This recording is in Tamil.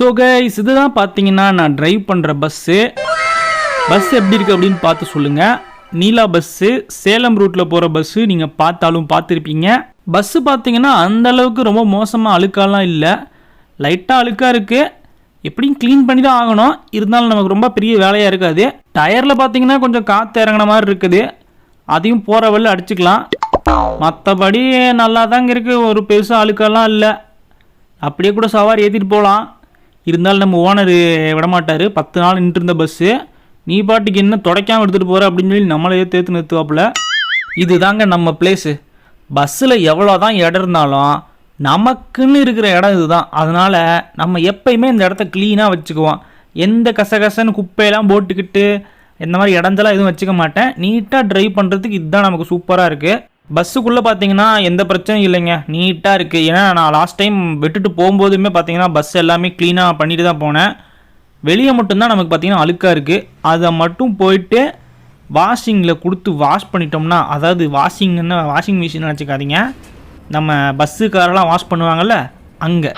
ஸோ கைஸ் இதுதான் பார்த்தீங்கன்னா நான் டிரைவ் பண்ணுற பஸ்ஸு பஸ் எப்படி இருக்குது அப்படின்னு பார்த்து சொல்லுங்கள் நீலா பஸ்ஸு சேலம் ரூட்டில் போகிற பஸ்ஸு நீங்கள் பார்த்தாலும் பார்த்துருப்பீங்க. பஸ்ஸு பார்த்தீங்கன்னா அந்த அளவுக்கு ரொம்ப மோசமாக அழுக்காலாம் இல்லை. லைட்டாக அழுக்காக இருக்குது எப்படியும் க்ளீன் பண்ணி தான் ஆகணும். இருந்தாலும் நமக்கு ரொம்ப பெரிய வேலையாக இருக்காது. டயரில் பார்த்தீங்கன்னா கொஞ்சம் காற்று இறங்கின மாதிரி இருக்குது. அதையும் போகிற வழியில் அடிச்சுக்கலாம். மற்றபடி நல்லா தாங்க இருக்குது ஒரு பெருசாக அழுக்கெல்லாம் இல்லை. அப்படியே கூட சவாரி ஏற்றிட்டு போகலாம் இருந்தாலும் நம்ம ஓனர் விடமாட்டார். பத்து நாள் நின்றுருந்த பஸ்ஸு நீ பாட்டுக்கு என்ன தொடக்காமல் எடுத்துகிட்டு போகிற அப்படின்னு சொல்லி நம்மளையே தேர்த்து நிறுத்துவாப்புல. இதுதாங்க நம்ம பிளேஸு பஸ்ஸில் எவ்வளோ தான் இடம் இருந்தாலும் நமக்குன்னு இருக்கிற இடம் இதுதான். அதனால் நம்ம எப்பயுமே இந்த இடத்த க்ளீனாக வச்சுக்குவோம். எந்த கசகசன்னு குப்பையெல்லாம் போட்டுக்கிட்டு இந்த மாதிரி இடஞ்செல்லாம் எதுவும் வச்சுக்க மாட்டேன். நீட்டாக ட்ரைவ் பண்ணுறதுக்கு இதுதான் நமக்கு சூப்பராக இருக்குது பஸ்ஸுக்குள்ளே பார்த்தீங்கன்னா எந்த பிரச்சனையும் இல்லைங்க. நீட்டாக இருக்குது ஏன்னா நான் லாஸ்ட் டைம் விட்டுட்டு போகும்போதுமே பார்த்தீங்கன்னா பஸ் எல்லாமே க்ளீனாக பண்ணிட்டு தான் போனேன். வெளியே மட்டும்தான் நமக்கு பார்த்தீங்கன்னா அழுக்காக இருக்குது அதை மட்டும் போயிட்டு வாஷிங்கில் கொடுத்து வாஷ் பண்ணிட்டோம்னா அதாவது வாஷிங்னு வாஷிங் மிஷின் நினச்சிக்காதீங்க. நம்ம பஸ்ஸுக்காரெல்லாம் வாஷ் பண்ணுவாங்கல்ல அங்கே.